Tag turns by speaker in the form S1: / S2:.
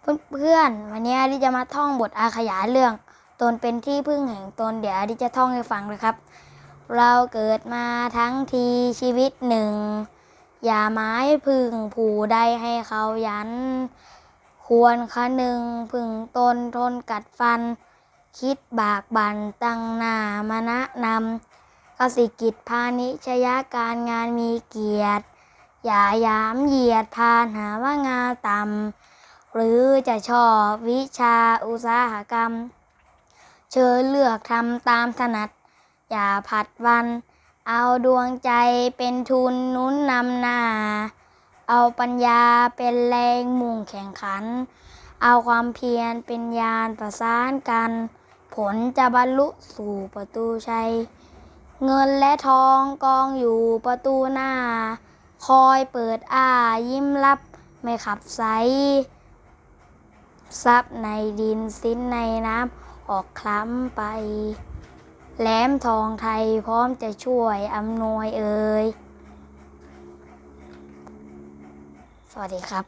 S1: เพื่อนๆวันนี้อาดิจะมาท่องบทอาขยายเรื่อง ตนเป็นที่พึ่งแห่งตนเดี๋ยวอาดิจะท่องให้ฟังเลยครับ เราเกิดมาทั้งทีชีวิตหนึ่ง อย่าไม้พึ่งผู้ใดให้เขายัน ควรคะหนึ่งพึ่งตนทนกัดฟัน คิดบากบั่นตั้งหน้ามานะนำกสิกิจพาณิชยการงานมีเกียรติ อย่ายามเหยียดพานหาว่างาต่ำ หรือจะชอบวิชาอุตสาหกรรม เชิญเลือกทำตามถนัด อย่าผัดวัน เอาดวงใจเป็นทุนนุนนำหน้า เอาปัญญาเป็นแรงมุ่งแข่งขัน เอาความเพียรเป็นยานประสานกัน ผลจะบรรลุสู่ประตูชัย เงินและทองกองอยู่ประตูหน้า คอยเปิดอ้ายิ้มรับไม่ขับใส ทรัพย์ในดินสิ้นในน้ำออกคล้ำไป แหลมทองไทยพร้อมจะช่วยอำนวยเอ่ยสวัสดีครับ